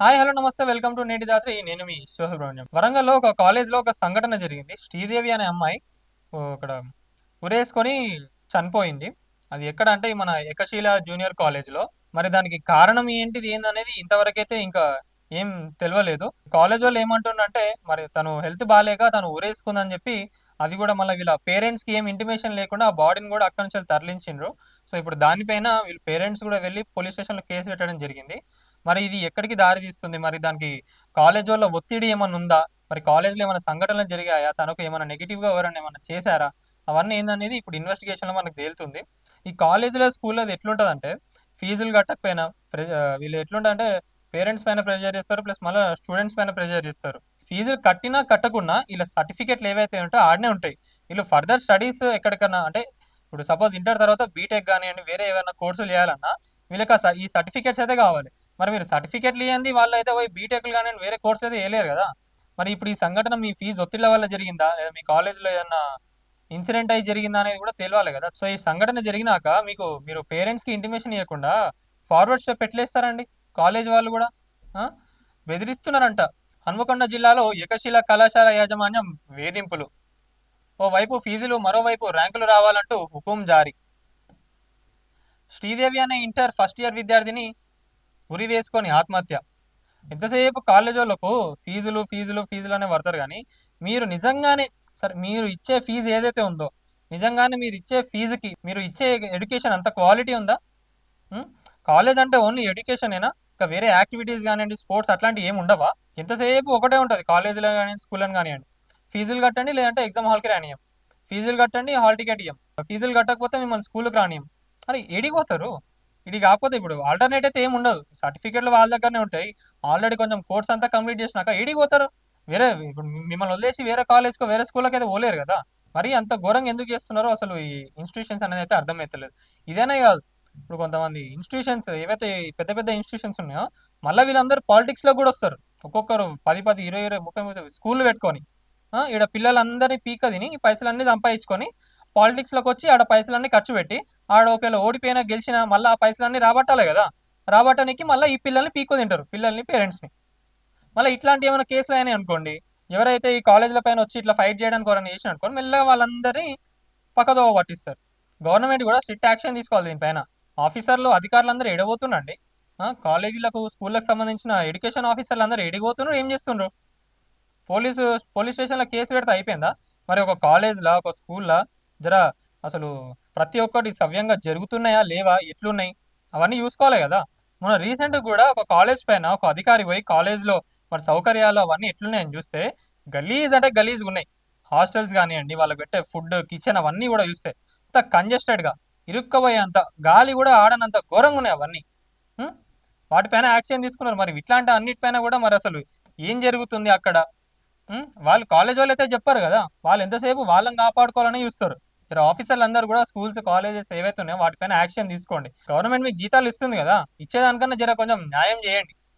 Hi hello namaste welcome to నేటి దాత్రి నేను మీ శివసుబ్రహ్మణ్యం. వరంగల్లో ఒక కాలేజ్లో ఒక సంఘటన జరిగింది. శ్రీదేవి అనే అమ్మాయి ఓ అక్కడ ఉరేసుకొని చనిపోయింది. అది ఎక్కడ అంటే మన ఏకశీల జూనియర్ కాలేజ్లో మరి దానికి కారణం ఏంటిది ఏందనేది ఇంతవరకైతే ఇంకా ఏం తెలియలేదు కాలేజ్ వాళ్ళు ఏమంటుండంటే మరి తను హెల్త్ బాగాలేక తను ఊరేసుకుందని చెప్పి అది కూడా మళ్ళీ వీళ్ళ పేరెంట్స్కి ఏం ఇంటిమేషన్ లేకుండా ఆ బాడీని కూడా అక్కడి నుంచి తరలించిండ్రు. సో ఇప్పుడు దానిపైన వీళ్ళ పేరెంట్స్ కూడా వెళ్ళి పోలీస్ స్టేషన్లో కేసు పెట్టడం జరిగింది. మరి ఇది ఎక్కడికి దారి తీస్తుంది? మరి దానికి కాలేజ్ వల్ల ఒత్తిడి ఏమైనా ఉందా? మరి కాలేజ్లో ఏమైనా సంఘటనలు జరిగాయా? తనకు ఏమైనా నెగిటివ్గా ఎవరైనా ఏమైనా చేశారా? అవన్నీ ఏందనేది ఇప్పుడు ఇన్వెస్టిగేషన్లో మనకు తేలుతుంది. ఈ కాలేజీలో స్కూల్లో అది ఎట్లుంటుందంటే ఫీజులు కట్టకపోయినా ప్రెజర్ వీళ్ళు వీళ్ళు అంటే పేరెంట్స్ పైన ప్రెషర్ చేస్తారు ప్లస్ మళ్ళీ స్టూడెంట్స్ పైన ప్రెషర్ చేస్తారు. ఫీజులు కట్టినా కట్టకున్నా ఇలా సర్టిఫికేట్లు ఏవైతే ఉంటాయో ఆడనే ఉంటాయి. వీళ్ళు ఫర్దర్ స్టడీస్ ఎక్కడికన్నా అంటే ఇప్పుడు సపోజ్ ఇంటర్ తర్వాత బీటెక్ కానివ్వండి వేరే ఏమైనా కోర్సులు చేయాలన్నా వీళ్ళకి ఈ సర్టిఫికేట్స్ అయితే కావాలి. మరి మీరు సర్టిఫికెట్లు ఇవ్వండి వాళ్ళు అయితే పోయి బీటెక్లు కానీ వేరే కోర్స్ అయితే వేయలేరు కదా. మరి ఇప్పుడు ఈ సంఘటన మీ ఫీజు ఒత్తిళ్ళ వల్ల జరిగిందా? లేదా మీ కాలేజ్లో ఏదన్నా ఇన్సిడెంట్ అయి జరిగిందా అనేది కూడా తెలియాలి కదా. సో ఈ సంఘటన జరిగినాక మీకు మీరు పేరెంట్స్కి ఇంటిమేషన్ ఇవ్వకుండా ఫార్వర్డ్ స్టెప్ ఎట్లేస్తారండి? కాలేజ్ వాళ్ళు కూడా బెదిరిస్తున్నారంట. హన్మకొండ జిల్లాలో ఏకశిల కళాశాల యాజమాన్యం వేధింపులు. ఓవైపు ఫీజులు మరోవైపు ర్యాంకులు రావాలంటూ హుకుం జారీ. శ్రీదేవి అనే ఇంటర్ ఫస్ట్ ఇయర్ విద్యార్థిని ఉరి వేసుకొని ఆత్మహత్య. ఎంతసేపు కాలేజ్ వాళ్ళకు ఫీజులు ఫీజులు ఫీజులు అనే పడతారు కానీ మీరు నిజంగానే సరే మీరు ఇచ్చే ఫీజు ఏదైతే ఉందో నిజంగానే మీరు ఇచ్చే ఫీజుకి మీరు ఇచ్చే ఎడ్యుకేషన్ అంత క్వాలిటీ ఉందా? కాలేజ్ అంటే ఓన్లీ ఎడ్యుకేషనేనా ఇంకా వేరే యాక్టివిటీస్ కానివ్వండి స్పోర్ట్స్ అట్లాంటివి ఏమి ఉండవా? ఎంతసేపు ఒకటే ఉంటుంది కాలేజీలో కానీ స్కూల్లో కానివ్వండి. ఫీజులు కట్టండి లేదంటే ఎగ్జామ్ హాల్కి రానియం ఫీజులు కట్టండి హాల్ టికెట్ ఇయ్యం. ఫీజులు కట్టకపోతే మిమ్మల్ని స్కూల్కి రానియం అరే ఎడిగిపోతారు ఇది కాకపోతే ఇప్పుడు ఆల్టర్నేట్ అయితే ఏమి ఉండదు. సర్టిఫికెట్లు వాళ్ళ దగ్గరనే ఉంటాయి. ఆల్రెడీ కొంచెం కోర్స్ అంతా కంప్లీట్ చేసినాక ఎడిగిపోతారు వేరే ఇప్పుడు మిమ్మల్ని వదిలేసి వేరే కాలేజ్కో వేరే స్కూల్కి అయితే పోలేరు కదా? మరి అంత ఘోరంగా ఎందుకు చేస్తున్నారో అసలు ఈ ఇన్స్టిట్యూషన్స్ అనేది అయితే అర్థమవుతలేదు ఇదేనే కాదు. ఇప్పుడు కొంతమంది ఇన్స్టిట్యూషన్స్ ఏవైతే పెద్ద పెద్ద ఇన్స్టిట్యూషన్స్ ఉన్నాయో మళ్ళీ వీళ్ళందరూ పాలిటిక్స్లో కూడా వస్తారు. ఒక్కొక్కరు పది పది ఇరవై ఇరవై ముప్పై ముప్పై స్కూల్ పెట్టుకొని ఇక్కడ ఈడ పిల్లలందరినీ పీక తిని ఈ అన్ని సంపాదించుకొని పాలిటిక్స్లోకి వచ్చి ఆడ పైసలన్నీ ఖర్చు పెట్టి ఆడ ఒకవేళ ఓడిపోయినా గెలిచినా మళ్ళీ ఆ పైసలన్నీ రాబట్టాలి కదా. రాబట్టడానికి మళ్ళీ ఈ పిల్లల్ని పీకో తింటారు పిల్లల్ని పేరెంట్స్ని. మళ్ళీ ఇట్లాంటి ఏమైనా కేసులు అయినాయి అనుకోండి ఎవరైతే ఈ కాలేజీల పైన వచ్చి ఇట్లా ఫైట్ చేయడానికి ఎవరైనా చేసిన అనుకోండి మెల్లగా వాళ్ళందరినీ పక్కదోవ పట్టిస్తారు. గవర్నమెంట్ కూడా స్ట్రిక్ట్ యాక్షన్ తీసుకోవాలి దీనిపైన ఆఫీసర్లు అధికారులందరూ ఎడబోతుండండి కాలేజీలకు స్కూళ్ళకు సంబంధించిన ఎడ్యుకేషన్ ఆఫీసర్లు అందరూ ఎడిగిపోతున్నారు ఏం చేస్తుండ్రు? పోలీసు పోలీస్ స్టేషన్లో కేసు పెడితే అయిపోయిందా? మరి ఒక కాలేజ్లో ఒక స్కూల్లో జర అసలు ప్రతి ఒక్కటి సవ్యంగా జరుగుతున్నాయా లేవా ఎట్లున్నాయి అవన్నీ చూసుకోవాలి కదా. మన రీసెంట్ కూడా ఒక కాలేజ్ పైన ఒక అధికారి పోయి కాలేజ్లో మరి సౌకర్యాలు అవన్నీ ఎట్లున్నాయని చూస్తే గలీజ్ అంటే గలీజ్ ఉన్నాయి. హాస్టల్స్ కానివ్వండి వాళ్ళకి పెట్టే ఫుడ్ కిచెన్ అవన్నీ కూడా చూస్తే అంత కంజెస్టెడ్గా ఇరుక్కుపోయేంత గాలి కూడా ఆడనంత ఘోరంగా ఉన్నాయి అవన్నీ. వాటిపైన యాక్షన్ తీసుకున్నారు. మరి ఇట్లాంటి అన్నిటిపైన కూడా మరి అసలు ఏం జరుగుతుంది అక్కడ? వాళ్ళు కాలేజ్ వాళ్ళు అయితే చెప్పారు కదా వాళ్ళు ఎంతసేపు వాళ్ళని కాపాడుకోవాలని చూస్తారు. మీరు ఆఫీసర్లు అందరూ కూడా స్కూల్స్ కాలేజెస్ ఏవైతే ఉన్నాయో వాటిపైన యాక్షన్ తీసుకోండి. గవర్నమెంట్ మీకు జీతాలు ఇస్తుంది కదా ఇచ్చేదానికన్నా జర కొంచెం న్యాయం చేయండి.